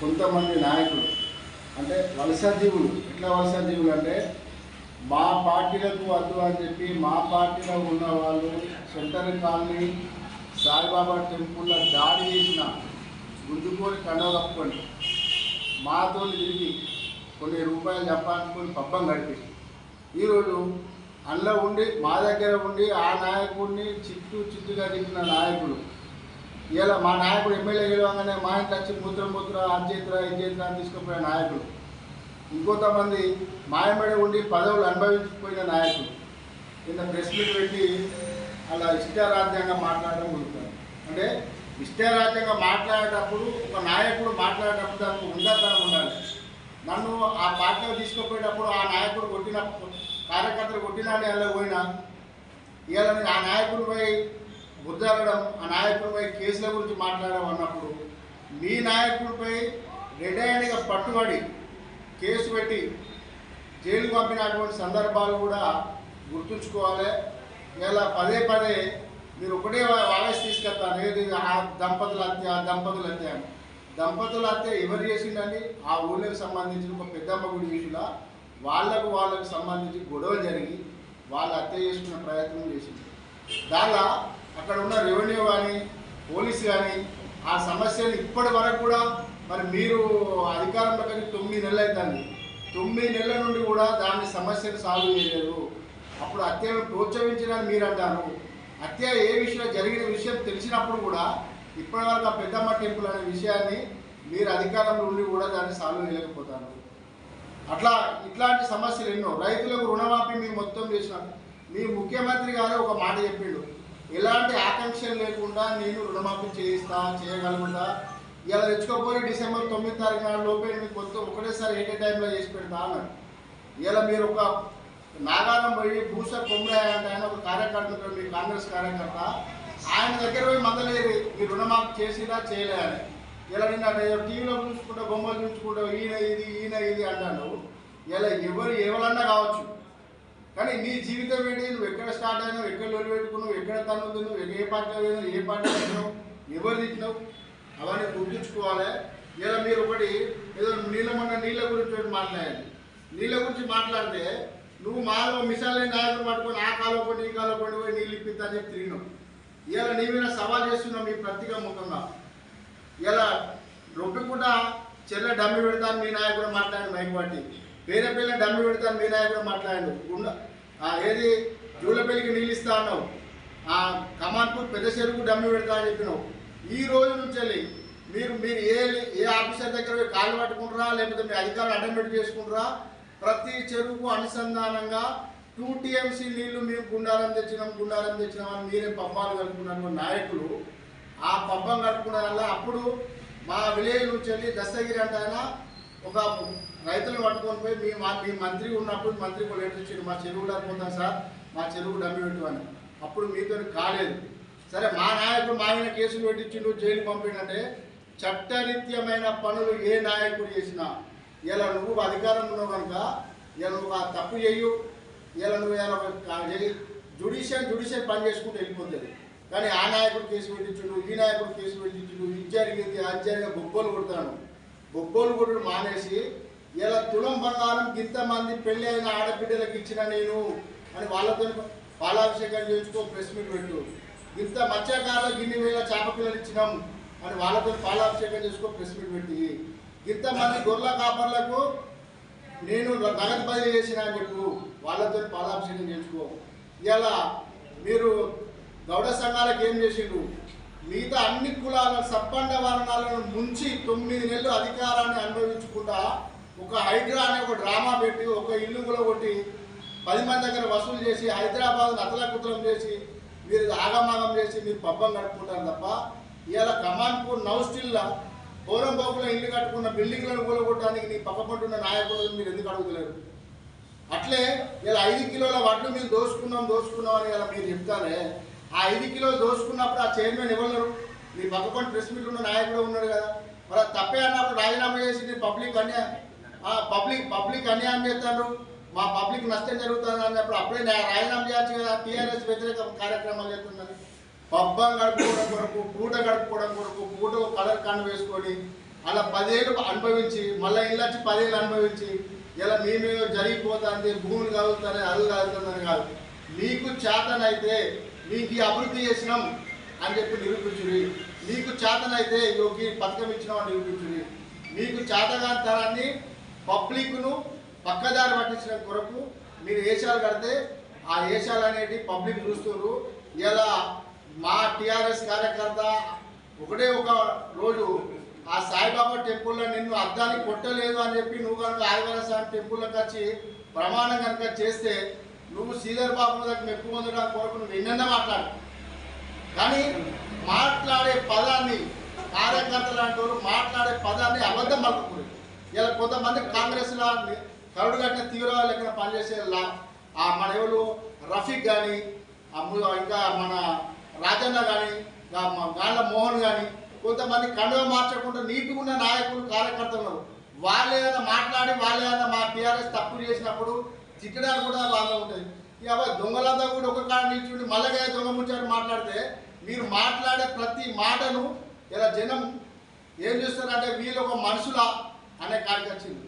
కొంతమంది నాయకులు అంటే వలస జీవులు. ఎట్లా వలస జీవులు అంటే మా పార్టీలకు వద్దు అని చెప్పి మా పార్టీలో ఉన్న వాళ్ళు సెంటర్ కాలనీ సాయిబాబా టెంపుల్లో దాడి చేసిన గుద్దుకొని కండవ కప్పుకొని మాతో తిరిగి కొన్ని రూపాయలు చెప్పాలనుకుని పబ్బం గడిపి ఈరోజు అందులో ఉండి మా దగ్గర ఉండి ఆ నాయకుడిని చిత్తు చిత్తుగా దిగిన నాయకుడు ఇలా మా నాయకుడు ఎమ్మెల్యే గెలవగానే మా ఇంట్లో వచ్చి మూత్రం మూత్ర అర్జేత్ర ఇజేత్ర అని తీసుకుపోయిన నాయకుడు. ఇంకొంతమంది మాయమడి ఉండి పదవులు అనుభవించిపోయిన నాయకులు కింద ప్రెస్ మీట్ పెట్టి అలా ఇష్టారాజ్యంగా మాట్లాడడం కుదురుతారు అంటే ఇష్టారాజ్యంగా మాట్లాడేటప్పుడు ఒక నాయకుడు మాట్లాడేటప్పుడు దానికి ఉండతనం ఉండాలి. నన్ను ఆ పార్టీలో తీసుకుపోయేటప్పుడు ఆ నాయకుడు కొట్టిన కార్యకర్తలు కొట్టినాడు అలా పోయినా. ఇవాళ ఆ నాయకుడిపై బుద్ధాడడం ఆ నాయకుడిపై కేసుల గురించి మాట్లాడడం అన్నప్పుడు మీ నాయకుడిపై రెడైనగా పట్టుబడి కేసు పెట్టి జైలు పంపినటువంటి సందర్భాలు కూడా గుర్తుంచుకోవాలి. ఇలా పదే పదే మీరు ఒకటే వాయిస్ తీసుకెళ్తాను ఏది? ఆ దంపతుల హత్య ఆ దంపతుల హత్య. అని. దంపతుల హత్య ఎవరు చేసిందండి ఆ ఊళ్ళకి సంబంధించిన ఒక పెద్దమ్మ గుడి విషయంలో వాళ్ళకు వాళ్ళకు సంబంధించి గొడవలు జరిగి వాళ్ళు హత్య చేసుకునే ప్రయత్నం చేసింది. దానిలో అక్కడ ఉన్న రెవెన్యూ కానీ పోలీస్ కానీ ఆ సమస్యను ఇప్పటి వరకు కూడా మరి మీరు అధికారంలో కలిగి తొమ్మిది నెలలు అవుతుంది తొమ్మిది నెలల నుండి కూడా దాని సమస్యను సాల్వ్ చేయలేదు. అప్పుడు హత్యను ప్రోత్సహించడానికి మీరు అంటారు. హత్య ఏ విషయంలో జరిగిన విషయం తెలిసినప్పుడు కూడా ఇప్పటివరకు ఆ పెద్దమ్మ టెంపుల్ అనే విషయాన్ని మీరు అధికారంలో ఉండి కూడా దాన్ని సాల్వ్ చేయలేకపోతారు. అట్లా ఇట్లాంటి సమస్యలు ఎన్నో. రైతులకు రుణమాఫీ మేము మొత్తం చేసినాం. మీ ముఖ్యమంత్రి గారు ఒక మాట చెప్పిండు. ఎలాంటి ఆకాంక్షలు లేకుండా నేను రుణమాఫీ చేయిస్తా చేయగలుగుతా? ఇలా తెచ్చుకోకపోయి డిసెంబర్ తొమ్మిది తారీఖు నాడు లోపే మీకు మొత్తం ఒకటేసారి ఏటే టైంలో చేసి పెడతా అన్నాడు. ఇలా మీరు ఒక నాగారం పోయి భూస కొమ్మరాయ అంటే ఆయన ఒక కార్యకర్త మీ కాంగ్రెస్ కార్యకర్త. ఆయన దగ్గర పోయి మందలేరు మీరు రుణమాఫీ చేసినా చేయలే అని. ఇలా నిన్న టీవీలో చూసుకుంటా బొమ్మలు చూసుకుంటా ఈయన ఇది ఈయన ఇది అంటాను ఇలా ఎవరు ఎవరన్నా కావచ్చు. కానీ నీ జీవితం ఏంటి? నువ్వు ఎక్కడ స్టార్ట్ అయినావు? ఎక్కడ లొల్లి పెట్టుకున్నావు? ఎక్కడ తను నువ్వు ఏ పార్టీలో పోయినావు ఏ పార్టీ వచ్చినావు ఎవరు తిట్టినావు? అవన్నీ గుర్తుంచుకోవాలి. ఇలా మీరు ఒకటి ఏదో నీళ్ళ మొన్న నీళ్ళ గురించి ఒకటి మాట్లాడాలి నీళ్ళ గురించి మాట్లాడితే నువ్వు మాలో మిసాలే నాయకులు పట్టుకొని ఆ కాలో పండి ఈ కాలో పండి పోయి నీళ్ళు ఇప్పిస్తా అని చెప్పి తిరిగినావు. ఇలా నీ సవాల్ చేస్తున్నావు మీ ప్రతిగా ముఖంగా ఇలా రొప్పికుండా చెల్లె డమ్మి పెడతాను మీ నాయకుడు మాట్లాడి మైక్ పట్టి వేరే పిల్ల డమ్మి పెడతాను మీ నాయకుడు మాట్లాడు. ఏది? జూలపల్లికి నీళ్ళు ఇస్తా అన్నావు. ఆ కమాన్పూర్ పెద్ద చెరుకు డమ్మి పెడతా అని చెప్పినావు. ఈ రోజు నుంచి వెళ్ళి మీరు మీరు ఏ ఏ ఆఫీసర్ దగ్గర కాళ్ళు పట్టుకుంటారా లేకపోతే మీ అధికారులు అటెండెంట్ చేసుకుంటారా? ప్రతి చెరువుకు అనుసంధానంగా టూ టీఎంసీ నీళ్ళు మేము గుండారం తెచ్చినాం గుండారం తెచ్చినాం అని మీరే పబ్బాలు కలుపుకున్న నాయకులు. ఆ పబ్బం కట్టుకున్న వల్ల అప్పుడు మా విలేజ్ నుంచి వెళ్ళి దస్తగిరి అంటే ఆయన ఒక రైతులు పట్టుకొని పోయి మీ మా మీ మంత్రి ఉన్నప్పుడు మంత్రి ఒక లెటర్ మా చెరువులో పోతాం సార్ మా చెరువు డమ్మి పెట్టమని అప్పుడు మీతో కాలేదు. సరే మా నాయకుడు మా మీద కేసులు పెట్టించిండు జైలు పంపిండంటే చట్టరీత్యమైన పనులు ఏ నాయకుడు చేసినా ఇలా నువ్వు అధికారంలో ఉన్నావు కనుక ఇలా నువ్వు ఆ తప్పు చేయు ఇలా నువ్వు ఇలా చేయి జుడిషియల్ జుడిషియల్ పని చేసుకుంటూ వెళ్ళిపోతుంది. కానీ ఆ నాయకుడు కేసు పెట్టించుడు ఈ నాయకుడు కేసు పెట్టించుడు ఇది జరిగింది అది జరిగిన బొబ్బోలు కొడతాను బొబ్బోలు కొట్టుడు మానేసి ఇలా తులం బంగారం ఇంతమంది పెళ్ళి అయిన ఆడబిడ్డలకు ఇచ్చిన నేను అని వాళ్ళతో పాలాభిషేకం చేయించుకో ప్రెస్ మీట్ పెట్టు. ఇంత మత్స్యకారులకు ఇన్ని వేల చేపపిల్లలు ఇచ్చినాం అని వాళ్ళతో పాలాభిషేకం చేసుకో ప్రెస్ మీట్ పెట్టి. ఇంతమంది గొర్రెల కాపర్లకు నేను నగదు బదిలీ చేసిన అని చెప్పు వాళ్ళతో పాలాభిషేకం చేసుకో ఇలా మీరు గౌడ సంఘాలకు ఏం చేసిండు మిగతా అన్ని కులాల సప్పండ వర్ణాలను ముంచి తొమ్మిది నెలలు అధికారాన్ని అనుభవించుకుంటా ఒక హైడ్రా అనే ఒక డ్రామా పెట్టి ఒక ఇల్లు కొట్టి పది మంది దగ్గర వసూలు చేసి హైదరాబాద్ అతలకుతలం చేసి మీరు ఆగమాగం చేసి మీరు పబ్బం కట్టుకుంటారు తప్ప ఇవాళ కమాన్పూర్ నౌ స్టిల్ పోరంబాబులో ఇల్లు కట్టుకున్న బిల్డింగ్లను కూలగొట్టడానికి నీ పక్కపట్టున్న నాయకులను మీరు ఎందుకు అడుగుతలేరు? అట్లే ఇలా ఐదు కిలోల వడ్లు మేము దోసుకున్నాం దోసుకున్నాం అని ఇలా మీరు చెప్తారే? ఆ ఐదు కిలోలు దోసుకున్నప్పుడు ఆ చైర్మన్ ఎవరు మీ పక్కపంటి ప్రెస్ మీట్ ఉన్న నాయకుడు ఉన్నాడు కదా. మరి తప్పే అన్నప్పుడు రాజీనామా చేసి నేను పబ్లిక్ అన్యాయం పబ్లిక్ పబ్లిక్ అన్యాయం చేస్తారు మా పబ్లిక్ నష్టం జరుగుతుంది అన్నప్పుడు అప్పుడే రాజీనామా చేయొచ్చు కదా టీఆర్ఎస్ వ్యతిరేక కార్యక్రమాలు చేస్తుందని పబ్బం గడుపుకోవడం కొరకు పూట గడుపుకోవడం కొరకు పూట కలర్ కన్ను వేసుకొని అలా పదేళ్ళు అనుభవించి మళ్ళీ ఇల్లు వచ్చి పదేళ్ళు అనుభవించి ఇలా మీ మీద జరిగిపోతుంది భూములు కలుగుతుంది అల్లు కలుగుతుందని కాదు. మీకు చేతనైతే మీకు ఈ అభివృద్ధి చేసినాం అని చెప్పి నిరూపించుడి. మీకు చేతనైతే యోగి పథకం ఇచ్చినాం అని నిరూపించుడి. మీకు చేతగా తరాన్ని పబ్లిక్ను పక్కదారి పట్టించడం కొరకు మీరు ఏషాలు కడితే ఆ ఏషాలు అనేవి పబ్లిక్ చూస్తున్నారు ఇలా మా టిఆర్ఎస్ కార్యకర్త ఒకటే ఒక రోజు ఆ సాయిబాబా టెంపుల్లో నిన్ను అద్దాన్ని కొట్టలేదు అని చెప్పి నువ్వు కనుక ఆదివార స్వామి టెంపుల్లోకి వచ్చి ప్రమాణం కనుక చేస్తే నువ్వు శ్రీధర్ బాబు దగ్గర మెప్పు పొందడానికి కొరకు నువ్వు ఎన్నెన్న మాట్లాడు. కానీ మాట్లాడే పదాన్ని కార్యకర్తలు అంటారు మాట్లాడే పదాన్ని అబద్ధం పలుకుతుంది ఇలా కొంతమంది కాంగ్రెస్లో కరుడు కట్టిన తీవ్రవాద లెక్కన పనిచేసే లా- ఆ మన ఎవరు? రఫీక్ కానీ ఇంకా మన రాజన్న కానీ గాళ్ళ మోహన్ కానీ కొంతమంది కండువ మార్చకుండా నీట్గా ఉన్న నాయకులు కార్యకర్తలు వాళ్ళు ఏదైనా మాట్లాడి వాళ్ళు ఏదైనా మా టీఆర్ఎస్ తప్పులు చేసినప్పుడు తిట్టడానికి కూడా బాగా ఉంటుంది ఇక దొంగలంతా కూడా ఒక కాడ నిల్చుండి మళ్ళగా దొంగ ముచ్చారు మాట్లాడితే మీరు మాట్లాడే ప్రతి మాటను ఇలా జనం ఏం చేస్తారంటే వీళ్ళు ఒక మనుషుల అనే కాడికి వచ్చింది